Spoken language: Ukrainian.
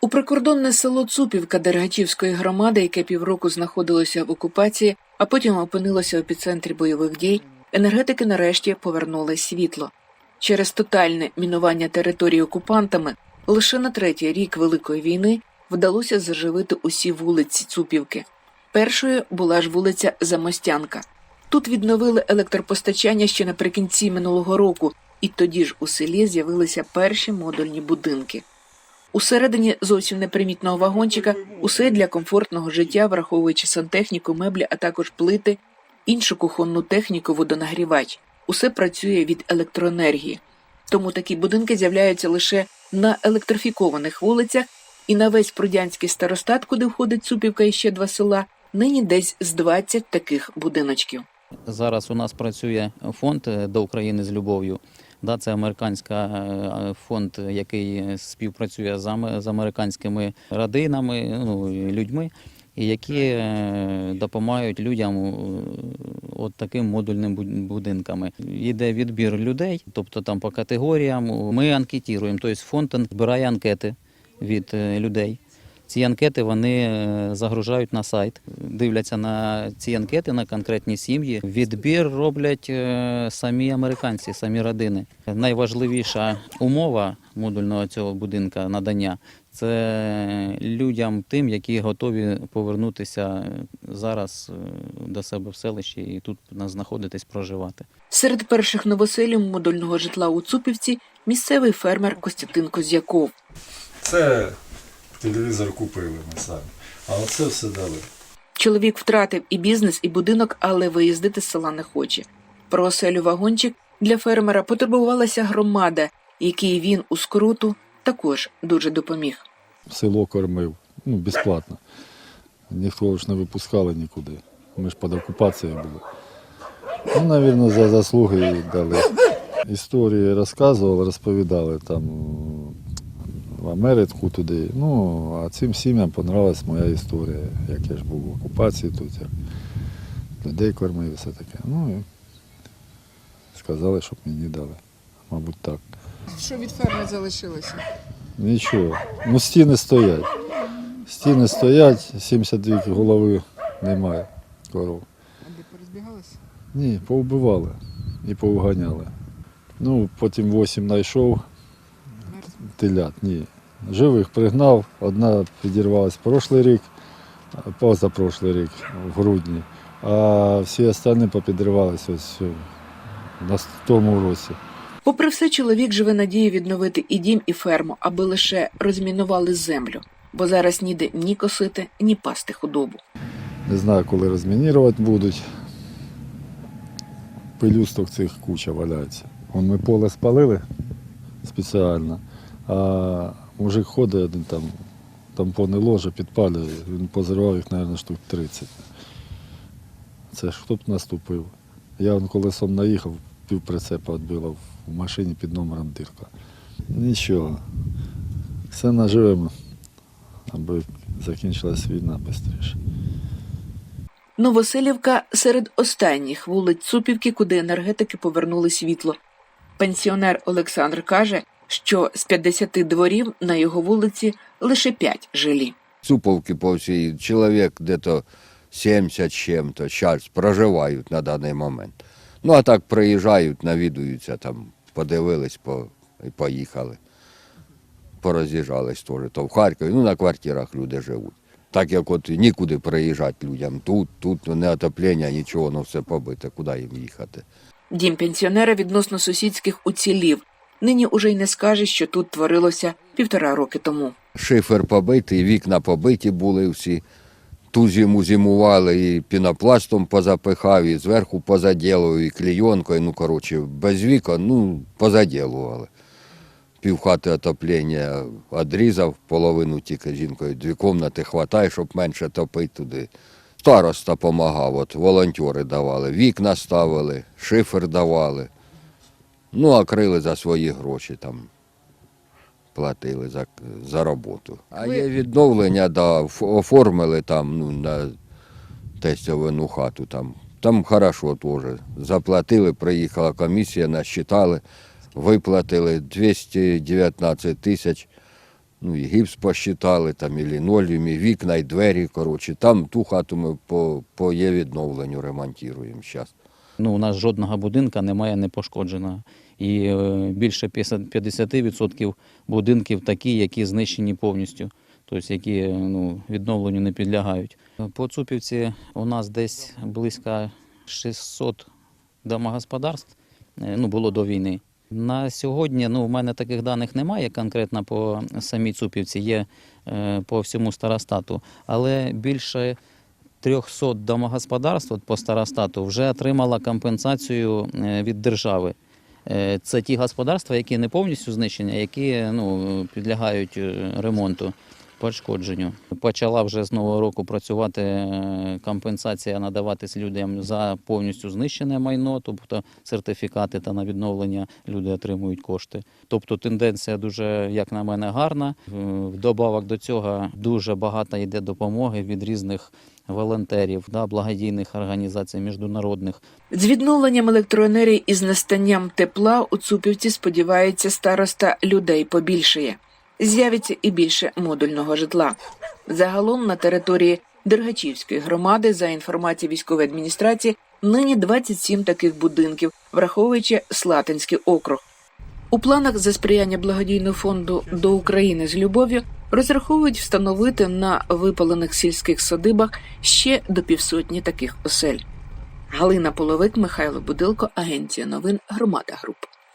У прикордонне село Цупівка Дергачівської громади, яке півроку знаходилося в окупації, а потім опинилося в епіцентрі бойових дій, енергетики нарешті повернули світло. Через тотальне мінування території окупантами лише на третій рік Великої війни вдалося заживити усі вулиці Цупівки. Першою була ж вулиця Замостянка. Тут відновили електропостачання ще наприкінці минулого року, і тоді ж у селі з'явилися перші модульні будинки. Усередині зовсім непримітного вагончика усе для комфортного життя, враховуючи сантехніку, меблі, а також плити, іншу кухонну техніку, водонагрівач. Усе працює від електроенергії. Тому такі будинки з'являються лише на електрифікованих вулицях, і на весь Прудянський старостат, куди входить Цупівка і ще два села, нині десь з 20 таких будиночків. Зараз у нас працює фонд е, до України з любов'ю. Да, це американський фонд, який співпрацює з, американськими родинами, ну, людьми, які е, допомагають людям е, от таким модульним буд- будинками. Йде відбір людей, тобто там по категоріям. Ми анкетуємо, тобто фонд збирає анкети від е, людей. Ці анкети вони е, загружають на сайт, дивляться на ці анкети на конкретні сім'ї. Відбір роблять е, самі американці, самі родини. Найважливіша умова модульного цього будинка надання це людям тим, які готові повернутися зараз е, до себе в селище і тут знаходитись, проживати. Серед перших новоселів модульного житла у Цупівці місцевий фермер Костянтин Козяков. Це телевізор купили ми самі. А оце все дали. Чоловік втратив і бізнес, і будинок, але виїздити з села не хоче. Про оселю вагончик для фермера потребувалася громада, якій він у скруту також дуже допоміг. село кормив, ну, безплатно. Ніхто ж не випускали нікуди. Ми ж під окупацією були. Ну, мабуть, за заслуги їй дали. Історії розказували, розповідали там в Америку туди. Ну, а цим сім'ям понравилась моя історія, як я ж був в окупації тут, як людей кормив і все таке. Ну і сказали, щоб мені дали. Мабуть, так. Що від ферми залишилося? Нічого. Ну стіни стоять. Стіни стоять, 72 голови немає коров. А де порозбігалися? Ні, повбивали і повганяли. Ну, потім 8 знайшов телят. Ні. Живих пригнав, одна підірвалась прошлий рік, позапрошлий рік, в грудні, а всі останні попідривалися ось е, на тому році. Попри все, чоловік живе надією відновити і дім, і ферму, аби лише розмінували землю, бо зараз ніде ні косити, ні пасти худобу. Не знаю, коли розмінірувати будуть. Пилюсток цих куча валяється. Вон ми поле спалили спеціально, а мужик ходить один там, тампони ложе, підпалює, він позривав їх, мабуть, штук 30. Це ж хто б наступив. Я вон колесом наїхав, пів прицепа відбила в машині під номером дирка. Нічого. Все наживемо, аби закінчилась війна швидше. Новоселівка серед останніх вулиць Цупівки, куди енергетики повернули світло. Пенсіонер Олександр каже, що з 50 дворів на його вулиці лише 5 жилі. Цуповки по всей человек где-то 70 с чем-то сейчас проживають на даний момент. Ну а так приїжджають, навідуються там, подивились по, і поїхали. Пороз'їжджались теж. То в Харкові, ну на квартирах люди живуть. Так як от нікуди приїжджати людям. Тут, тут не отоплення, нічого, ну все побите, куди їм їхати. Дім пенсіонера відносно сусідських уцілів. Нині уже й не скаже, що тут творилося півтора роки тому. Шифер побитий, вікна побиті були всі. Ту зиму зимували і пінопластом позапихав, і зверху позаділував, і клейонкою. Ну, коротше, без вікон, ну, позаділували. Півхати отоплення відрізав, половину тільки жінкою, дві кімнати хватає, щоб менше топити туди. Староста допомагав, от волонтери давали, вікна ставили, шифер давали. Ну, а крили за свої гроші там платили за, за роботу. А є відновлення, да, оформили там ну, на тестовину хату. Там, там хорошо теж. Заплатили, приїхала комісія, насчитали, виплатили 219 тисяч Ну і гіпс посчитали, там і лінолеум, і вікна, і двері. Коротше, там ту хату ми по, по є відновленню ремонтуємо зараз. Ну, у нас жодного будинка немає непошкодженого. І е, більше 50 50% будинків такі, які знищені повністю, тобто які е, ну, відновленню не підлягають. По Цупівці у нас десь близько 600 домогосподарств е, ну, було до війни. На сьогодні ну, у мене таких даних немає конкретно по самій Цупівці, є по всьому старостату, але більше 300 домогосподарств по старостату вже отримала компенсацію е, від держави. Е, Це ті господарства, які не повністю знищені, які ну, підлягають е, ремонту, пошкодженню. Почала вже з нового року працювати е, компенсація надаватись людям за повністю знищене майно, тобто сертифікати та на відновлення люди отримують кошти. Тобто тенденція дуже, як на мене, гарна. Е, Вдобавок до цього дуже багато йде допомоги від різних волонтерів, да, благодійних організацій, міжнародних. З відновленням електроенергії і з настанням тепла у Цупівці сподівається староста людей побільшає. З'явиться і більше модульного житла. Загалом на території Дергачівської громади, за інформацією військової адміністрації, нині 27 таких будинків, враховуючи Слатинський округ. У планах за сприяння благодійного фонду до України з любов'ю розраховують встановити на випалених сільських садибах ще до півсотні таких осель. Галина Половик, Михайло Будилко, Агенція новин Громада Груп.